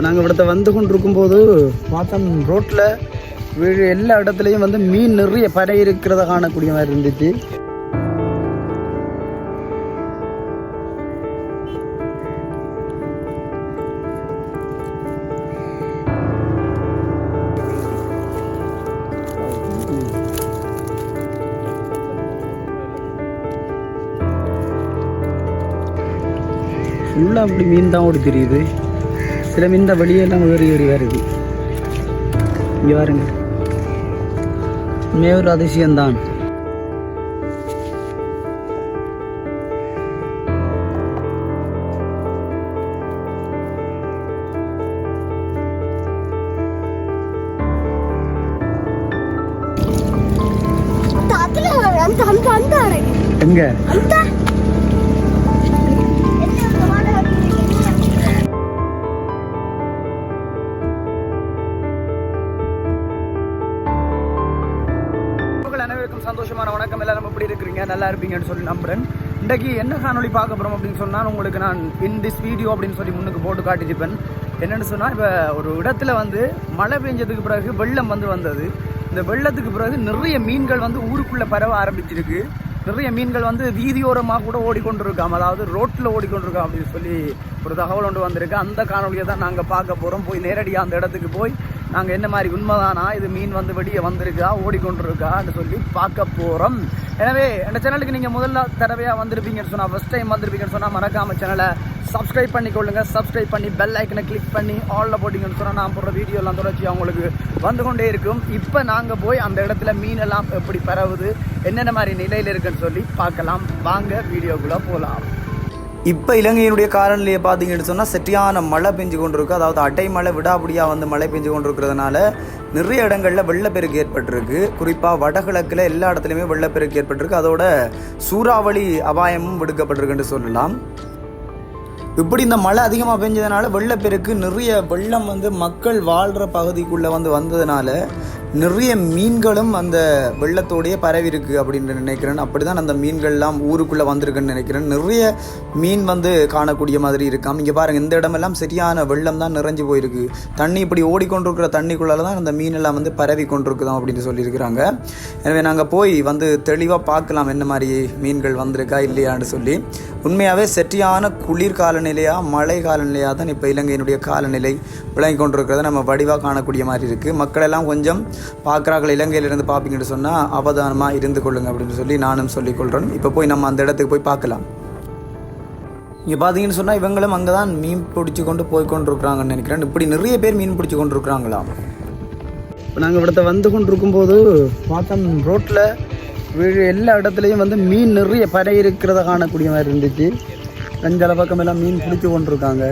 இப்போ நாங்கள் இவிடத்தை வந்து கொண்டு இருக்கும்போது பார்த்தோம் ரோட்டில் வீடு எல்லா இடத்துலையும் வந்து மீன் நிறைய பறை இருக்கிறத காணக்கூடிய மாதிரி இருந்துச்சு. உள்ள அப்படி மீன் தான் ஓடி தெரியுது. சில இந்த வெளியெல்லாம் ஏறி ஏறி வருது. இங்கே பாருங்க. மேவர் அதிசயம்தான் எங்க? இருப்பீங்க நல்லா இருப்பீங்கன்னு சொல்லி நம்புகிறேன் இன்றைக்கு என்ன காணொளி பார்க்க போகிறோம் அப்படின்னு சொன்னால் உங்களுக்கு நான் இன் திஸ் வீடியோ அப்படின்னு சொல்லி முன்னுக்கு போட்டு காட்டிச்சிப்பேன் என்னென்னு சொன்னால் இப்போ ஒரு இடத்துல வந்து மழை பெஞ்சதுக்கு பிறகு வெள்ளம் வந்து வந்தது. இந்த வெள்ளத்துக்கு பிறகு நிறைய மீன்கள் வந்து ஊருக்குள்ளே பரவ ஆரம்பிச்சிருக்கு. நிறைய மீன்கள் வந்து வீதியோரமாக கூட ஓடிக்கொண்டிருக்காம். அதாவது ரோட்டில் ஓடிக்கொண்டிருக்காம் அப்படின்னு சொல்லி ஒரு தகவல் ஒன்று வந்திருக்கு. அந்த காணொலியை தான் நாங்கள் பார்க்க போகிறோம் போய் நேரடியாக அந்த இடத்துக்கு போய் நாங்கள் என்ன மாதிரி உண்மைதானா? இது மீன் வந்து வெளியே வந்திருக்கா? ஓடிக்கொண்டிருக்கான்னு சொல்லி பார்க்க போகிறோம் எனவே இந்த சேனலுக்கு நீங்கள் முதல்ல தடவையாக வந்திருப்பீங்கன்னு சொன்னால் ஃபஸ்ட் டைம் வந்திருப்பீங்கன்னு சொன்னால் மறக்காமல் சேனலை சப்ஸ்கிரைப் பண்ணிக்கொள்ளுங்கள் சப்ஸ்கிரைப் பண்ணி பெல் ஐக்கனை கிளிக் பண்ணி ஆலில் போட்டிங்கன்னு சொன்னால் நான் போடுற வீடியோலாம் தொடர்ச்சி அவங்களுக்கு வந்து கொண்டே இருக்கும். இப்போ நாங்கள் போய் அந்த இடத்துல மீனெல்லாம் எப்படி பரவுது என்னென்ன மாதிரி நிலையில் இருக்குன்னு சொல்லி பார்க்கலாம். வாங்க வீடியோக்குள்ளே போகலாம் இப்போ இலங்கையினுடைய காலநிலையை பார்த்தீங்கன்னு சொன்னால் செட்டியான மழை பெஞ்சு கொண்டிருக்கு. அதாவது அட்டை மழை விடாபடியாக வந்து மழை பெஞ்சு கொண்டிருக்கிறதுனால நிறைய இடங்களில் வெள்ளப்பெருக்கு ஏற்பட்டிருக்கு. குறிப்பாக வடகிழக்கில் எல்லா இடத்துலையுமே வெள்ளப்பெருக்கு ஏற்பட்டிருக்கு. அதோட சூறாவளி அபாயமும் விடுக்கப்பட்டிருக்குன்னு சொல்லலாம். இப்படி இந்த மழை அதிகமாக பெஞ்சதுனால வெள்ளப்பெருக்கு நிறைய வெள்ளம் வந்து மக்கள் வாழ்கிற பகுதிக்குள்ளே வந்து வந்ததுனால நிறைய மீன்களும் அந்த வெள்ளத்தோடையே பரவி இருக்கு அப்படின்னு நினைக்கிறேன். அப்படி தான் அந்த மீன்கள்லாம் ஊருக்குள்ளே வந்திருக்குன்னு நினைக்கிறேன். நிறைய மீன் வந்து காணக்கூடிய மாதிரி இருக்காம். இங்கே பாருங்கள் இந்த இடமெல்லாம் சரியான வெள்ளம் தான் நிறைஞ்சு போயிருக்கு. தண்ணி இப்படி ஓடிக்கொண்டிருக்கிற தண்ணிக்குள்ளால தான் அந்த மீன் எல்லாம் வந்து பரவி கொண்டிருக்குதான் அப்படின்னு சொல்லியிருக்கிறாங்க. எனவே நாங்கள் போய் வந்து தெளிவாக பார்க்கலாம் என்ன மாதிரி மீன்கள் வந்திருக்கா இல்லையான்னு சொல்லி. உண்மையாகவே சரியான குளிர் காலநிலையா மழை காலநிலையாக தான் இப்போ இலங்கையினுடைய காலநிலை விளங்கி கொண்டிருக்கிறத நம்ம வடிவாக காணக்கூடிய மாதிரி இருக்குது மக்களெல்லாம் கொஞ்சம் பார்க்குறாக்கள் இலங்கையிலிருந்து பார்ப்பீங்கன்னு சொன்னால் அவதானமாக இருந்து கொள்ளுங்க அப்படின்னு சொல்லி நானும் சொல்லிக்கொள்கிறேன் இப்போ போய் நம்ம அந்த இடத்துக்கு போய் பார்க்கலாம். இங்கே பார்த்தீங்கன்னு சொன்னால் இவங்களும் அங்கே தான் மீன் பிடிச்சி கொண்டு போய் கொண்டிருக்கிறாங்கன்னு நினைக்கிறேன். இப்படி நிறைய பேர் மீன் பிடிச்சி கொண்டிருக்கிறாங்களா இப்போ நாங்கள் இவிடத்தை வந்து கொண்டிருக்கும்போது பார்த்தோம் ரோட்டில் வீடு எல்லா இடத்துலையும் வந்து மீன் நிறைய பறை இருக்கிறத காணக்கூடிய மாதிரி இருந்துச்சு. அஞ்சல பக்கம் எல்லாம் மீன் பிடிச்சி கொண்டிருக்காங்க.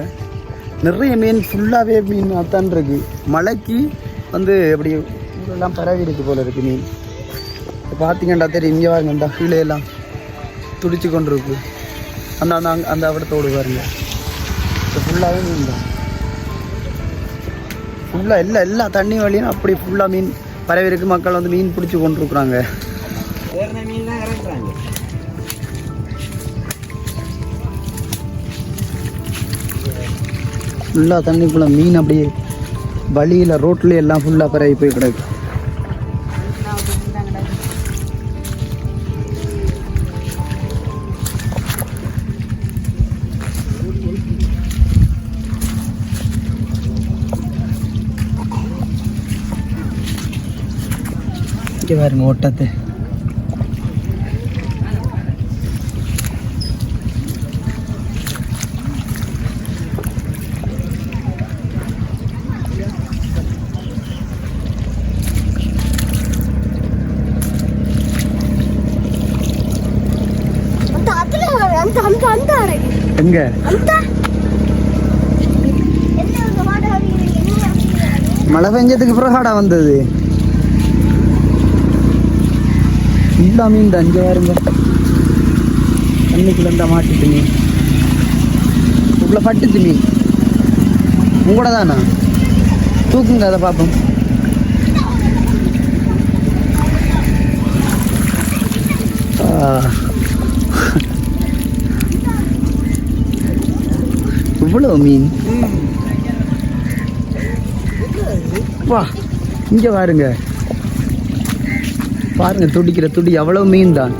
நிறைய மீன் ஃபுல்லாகவே மீன் அத்தான் இருக்கு. மலைக்கு வந்து எப்படி எல்லாம் பரவி இருக்கு போல இருக்கு மீன் பார்த்தீங்கண்டா தெரியும் இங்கே வாங்கண்டா கீழே எல்லாம் துடிச்சு கொண்டு இருக்கு அந்த அந்த அங்க- அந்த இடத்தோடு பாருங்க. இப்போ ஃபுல்லாகவே மீன் தான் ஃபுல்லாக எல்லா எல்லா தண்ணி வழியும் அப்படி ஃபுல்லாக மீன் பரவி இருக்கு மக்கள் வந்து மீன் பிடிச்சி கொண்டிருக்குறாங்க. ஃபுல்லாக தண்ணிக்குள்ள மீன் அப்படியே வழியில் ரோட்ல எல்லாம் ஃபுல்லாக பரவி போய் கிடக்கு. ஃபஸ்ட்டு பாருங்க ஓட்டத்தை. எங்க? மழை பெஞ்சதுக்கு பிறகாடா வந்தது. ஃபுல்லா மீன் தான் இங்கே பாருங்க தண்ணிக்குள்ள இருந்தா மாட்டுச்சு மீன் உள்ள பட்டுச்சு மீன் உங்களோட தானா? தூக்குங்க அதை பார்ப்போம். இவ்வளோ மீன்? வா இங்கே பாருங்க பாருங்க துடிக்கிற துடி அவ்வளவு மீன் தான்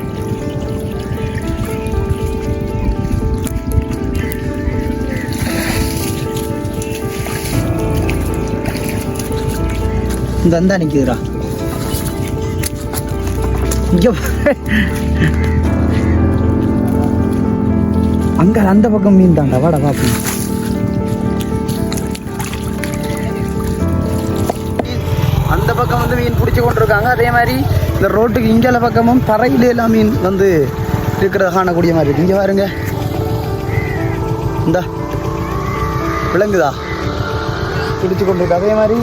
இந்த அந்தா நிக்குதுடா அங்க அந்த பக்கம் மீன் தாண்டா வாடா பாப்போம் அந்த பக்கம் வந்து மீன் பிடிச்சி கொண்டிருக்காங்க அதே மாதிரி இந்த ரோட்டுக்கு இங்கே பக்கமும் தரையில எல்லாம் மீன் வந்து இருக்கிறத காணக்கூடிய மாதிரி இருக்கு. இங்கே பாருங்க. இந்த. விளங்குதா பிடிச்சி கொண்டிருக்கு. அதே மாதிரி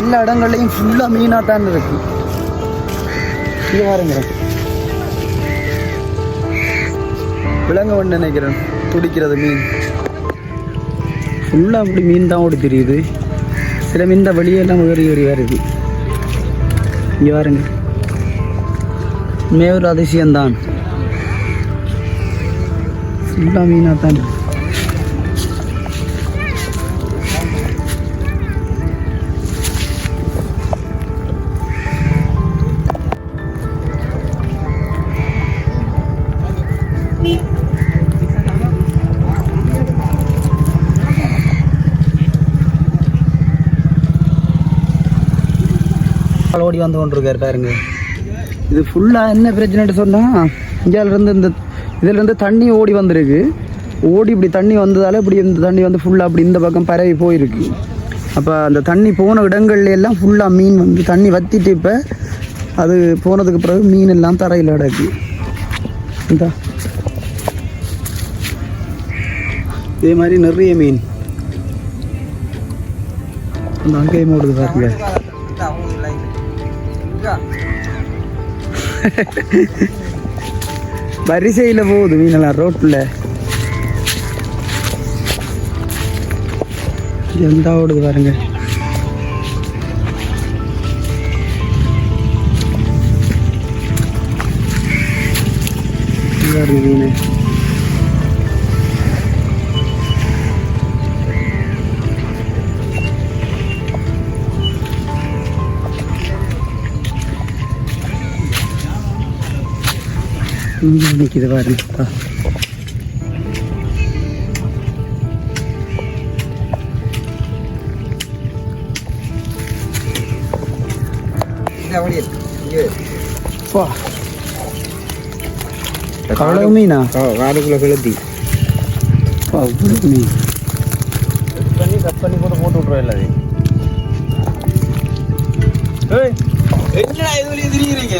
எல்லா இடங்கள்லையும் ஃபுல்லாக மீனாக தான் இருக்கு. இங்கே பாருங்க. விலங்கு நினைக்கிறேன். துடிக்கிறது மீன். ஃபுல்லாக அப்படி மீன் தான் ஓடி தெரியுது. சில மீன் தான் வெளியெல்லாம் ஏறி ஏறி வருது. இங்கே பாருங்க. உண்மையே ஒரு அதிசயம்தான். ஃபுல்லாக மீனாக தான் ஓடி வந்து கொண்டிருக்காரு பாருங்க. இது ஃபுல்லாக என்ன பிரச்சனைன்னு சொன்னால் இந்தியாவிலேருந்து இந்த இதிலேருந்து தண்ணி ஓடி வந்திருக்கு ஓடி இப்படி தண்ணி வந்ததால் இப்படி இந்த தண்ணி வந்து ஃபுல்லாக அப்படி இந்த பக்கம் பரவி போயிருக்கு அப்போ அந்த தண்ணி போன இடங்கள்ல எல்லாம் ஃபுல்லாக மீன் வந்து தண்ணி வத்திட்டு இப்போ அது போனதுக்கு பிறகு மீன் எல்லாம் தரையில் கிடக்கு இந்த இதே மாதிரி நிறைய மீன் அந்த அங்கேயும் ஓடுது பாருங்க வரிசையில் போகுது மீனெல்லாம் ரோட்டில் எந்த ஓடுது பாருங்க. வருது மீன். இங்கே நிற்கிது பாருங்க வா அவ்வளவு மீனா காடுக்குள்ள கிளத்தி வா அவ்வளவு மீன் பண்ணி கட் பண்ணி கூட போட்டு விட்ருவோம் எல்லாத்தையும் என்னடா இது வழியே திரிகிறீங்க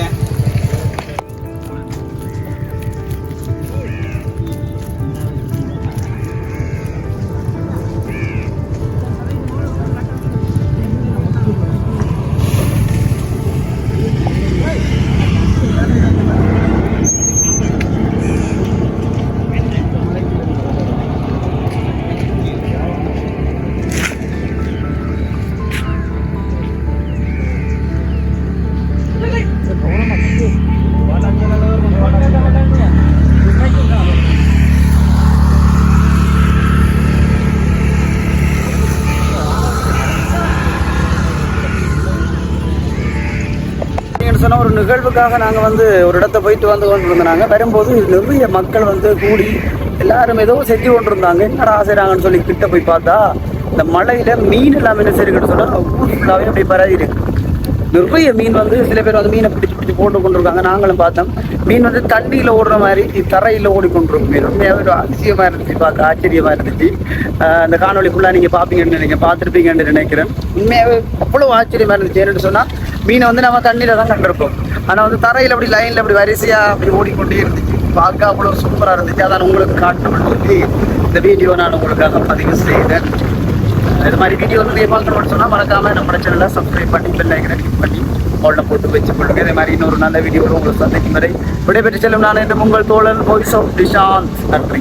சொன்னால் ஒரு நிகழ்வுக்காக நாங்கள் வந்து ஒரு இடத்த போயிட்டு வந்து கொண்டு இருந்தாங்க வரும்போது நிறைய மக்கள் வந்து கூடி எல்லாரும் ஏதோ செஞ்சு கொண்டு இருந்தாங்க என்னடா செய்கிறாங்கன்னு சொல்லி கிட்ட போய் பார்த்தா இந்த மழையில் மீன் இல்லாமல் என்ன செய்யுங்கன்னு சொன்னால் ஊர் ஃபுல்லாகவே அப்படி பரவி இருக்கு நிறைய மீன் வந்து சில பேர் வந்து மீனை பிடிச்சி பிடிச்சி போட்டு கொண்டிருக்காங்க. நாங்களும் பார்த்தோம். மீன் வந்து தண்ணியில் ஓடுற மாதிரி தரையில் ஓடிக்கொண்டிருக்கும் மீன். உண்மையாக ஒரு அதிசயமாக இருந்துச்சு. பார்க்க ஆச்சரியமாக இருந்துச்சு. அந்த காணொளி ஃபுல்லாக நீங்கள் பார்ப்பீங்கன்னு நீங்கள் பார்த்துருப்பீங்கன்னு நினைக்கிறேன். உண்மையாகவே அவ்வளோ ஆச்சரியமாக இருந்துச்சு. என்னென்னு சொன்னால் மீனை வந்து நம்ம தண்ணியில் தான் கண்டிருப்போம். ஆனால் வந்து தரையில் அப்படி லைனில் அப்படி வரிசையாக அப்படி ஓடிக்கொண்டே இருந்துச்சு. பார்க்க அவ்வளோ சூப்பராக இருந்துச்சு. அதான் உங்களுக்கு காட்டணும்னு சொல்லி இந்த வீடியோ நான் உங்களுக்காக பதிவு செய்தேன். இது மாதிரி வீடியோ வந்து நீங்கள் பார்க்கணும்னு சொன்னால் மறக்காம நம்ம சேனலை சப்ஸ்கிரைப் பண்ணி பெல் ஐக்கனை கிளிக் பண்ணி உள்ள போட்டு வச்சு கொள்ளுங்க இதே மாதிரி இன்னொரு நல்ல வீடியோவில் உங்களை சந்திக்கும் வரை விடைபெற்று செல்லும் நான் என்று உங்கள் தோழன் வாய்ஸ் ஆஃப் டிஷான் நன்றி.